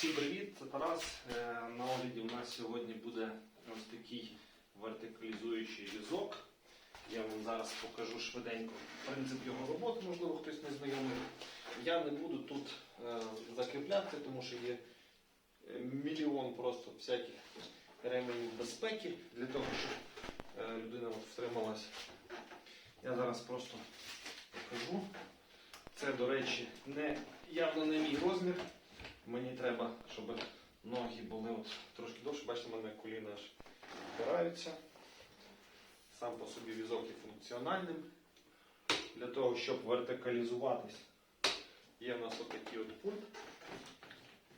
Всім привіт, це Тарас. Е, На огляді у нас сьогодні буде ось такий вертикалізуючий візок. Я вам зараз покажу швиденько принцип його роботи, можливо, хтось не знайомий. Я не буду тут е, закріпляти, тому що є е, мільйон просто всяких ременів безпеки для того, щоб людина от втрималась. Я зараз просто покажу. Це, до речі, не, явно не мій розмір. Мені треба, щоб ноги були от трошки довше. Бачите, в мене коліна аж впираються. Сам по собі візок є функціональним. Для того, щоб вертикалізуватись, є в нас отакий от пульт.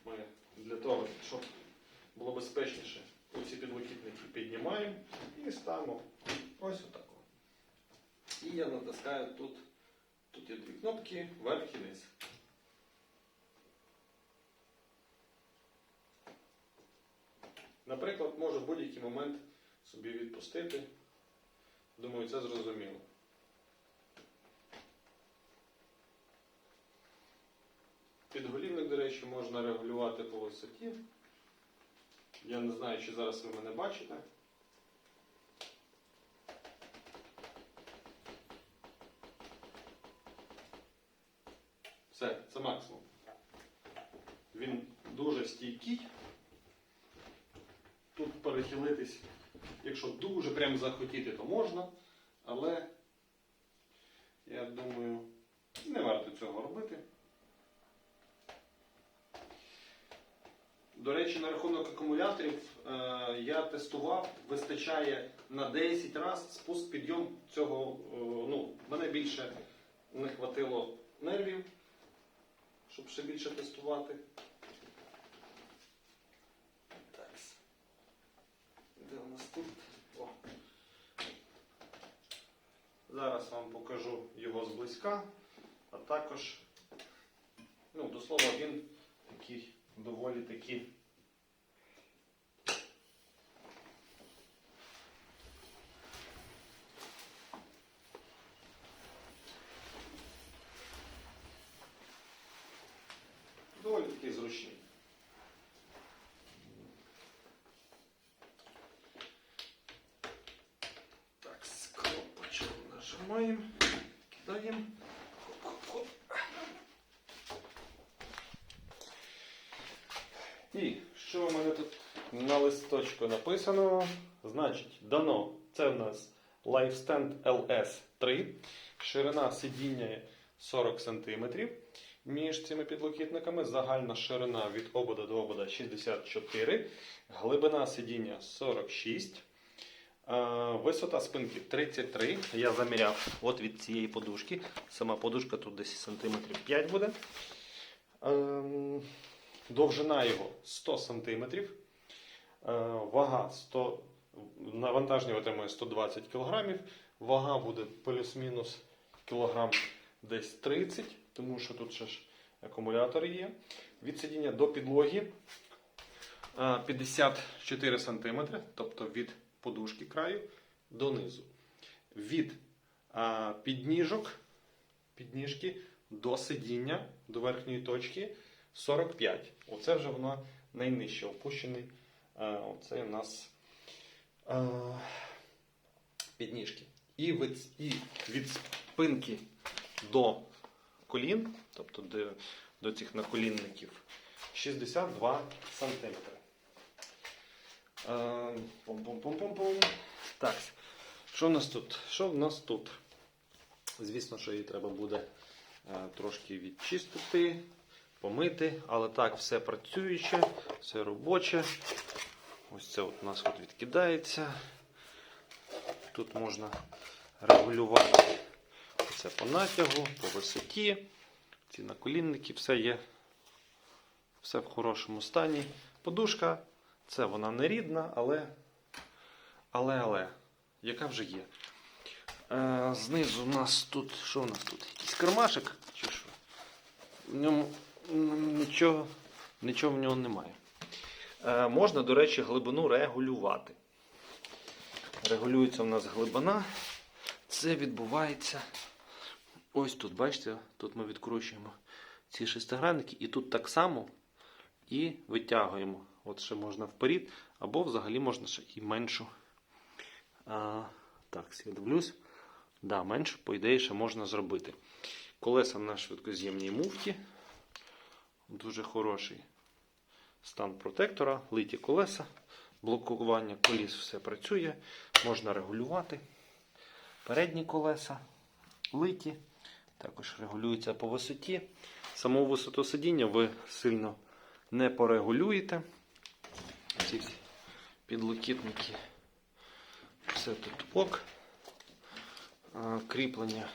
Ми для того, щоб було безпечніше, оці підлокітники піднімаємо і ставимо ось отако. І я натискаю тут. Тут є дві кнопки вверх і вниз. Наприклад, можу в будь-який момент собі відпустити. Думаю, це зрозуміло. Підголівник, до речі, можна регулювати по висоті. Я не знаю, чи зараз ви мене бачите. Все, це максимум. Він дуже стійкий. Тут перехилитись, якщо дуже прям захотіти, то можна, але я думаю, не варто цього робити. До речі, на рахунок акумуляторів е, я тестував, вистачає на 10 разів спуск підйом цього. е, ну, мене більше не хватило нервів, щоб ще більше тестувати. Так. Де у нас тут? О. Зараз вам покажу його а також, ну, до слова, він такий доволі такий. І що у мене тут на листочку написано? Значить, дано. Це в нас LifeStand LS3. Ширина сидіння 40 см. Між цими підлокітниками загальна ширина від обода до обода 64, глибина сидіння 46. Е, Висота спинки 33. Я заміряв от від цієї подушки. Сама подушка тут десь сантиметрів 5 буде. Довжина його 100 см. Е, Вага 100, навантаження отримує 120 кг. Вага буде плюс-мінус кілограм десь 30, тому що тут ще ж акумулятор є. Від сидіння до підлоги е, 54 см, тобто від подушки краю донизу. Від підніжок, підніжки до сидіння, до верхньої точки 45. Оце вже вона найнижче опущений. Оце у нас підніжки. І від, і від спинки до колін, тобто до, до цих наколінників, 62 сантиметри. Е, Пум-пум-пум-пум-пум. Так. Що в нас тут? Що в нас тут? Звісно, що її треба буде е, трошки відчистити, помити, але так, все працююче, все робоче. Ось це от у нас от відкидається. Тут можна регулювати це по натягу, по висоті. Ці наколінники, все є. Все в хорошому стані. Подушка. Це вона не рідна, але. Але, але, яка вже є. Е, знизу у нас тут. Що у нас тут? Якийсь кармашик чи що? В ньому нічого, нічого в нього немає. Е, можна, до речі, глибину регулювати. Регулюється у нас глибина. Це відбувається. Ось тут, бачите, тут ми відкручуємо ці шестигранники, і тут так само І витягуємо. От ще можна вперед, або взагалі можна ще і меншу. А, так, я дивлюсь. Да, менше, по ідеї, ще можна зробити. Колеса на швидкоз'ємній муфті. Дуже хороший стан протектора, литі колеса, блокування коліс все працює, можна регулювати. Передні колеса литі, також регулюються по висоті. Саму висоту сидіння ви сильно не порегулюєте. Ці підлокітники, все тут ок. Кріплення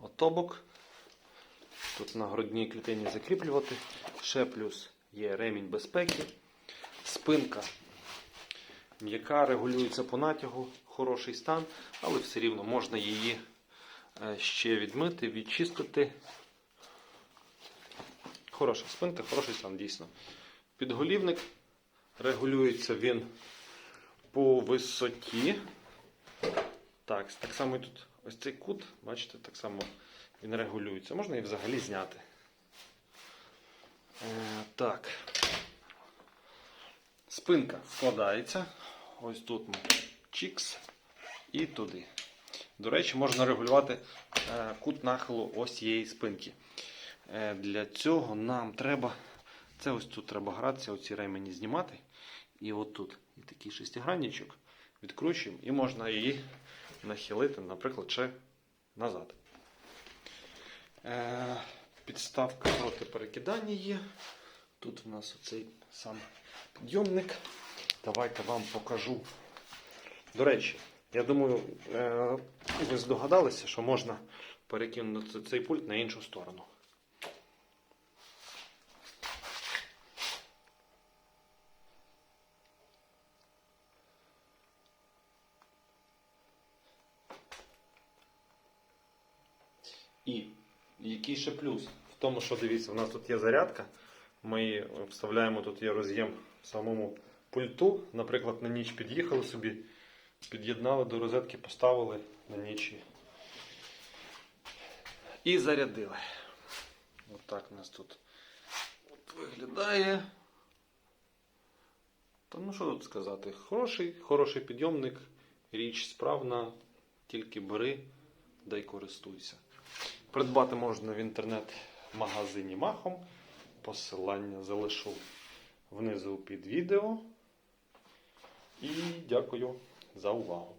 отобок. Тут на грудній клітині закріплювати. Ще плюс є ремінь безпеки. Спинка м'яка, регулюється по натягу, хороший стан, але все рівно можна її е, ще відмити, відчистити. Хороша спинка, хороший стан дійсно. Підголівник регулюється він по висоті. Так, так само і тут ось цей кут, бачите, так само він регулюється. Можна і взагалі зняти. Е, так. Спинка складається. Ось тут ми чікс і туди. До речі, можна регулювати е, кут нахилу ось цієї спинки. Е, для цього нам треба. Це ось тут треба гратися, оці ремені знімати. І от тут і такий шестигранничок відкручуємо і можна її нахилити, наприклад, ще назад. Е, підставка проти перекидання є. Тут в нас оцей сам підйомник. Давайте вам покажу. До речі, я думаю, е, ви здогадалися, що можна перекинути цей пульт на іншу сторону. І який ще плюс? В тому, що дивіться, у нас тут є зарядка. Ми вставляємо тут є роз'єм в самому пульту. Наприклад, на ніч під'їхали собі, під'єднали до розетки, поставили на ніч і зарядили. Отак у нас тут от виглядає. Та ну що тут сказати? Хороший, хороший підйомник, річ справна, тільки бери, дай користуйся. Придбати можна в інтернет-магазині Махом. Посилання залишу внизу під відео. І дякую за увагу.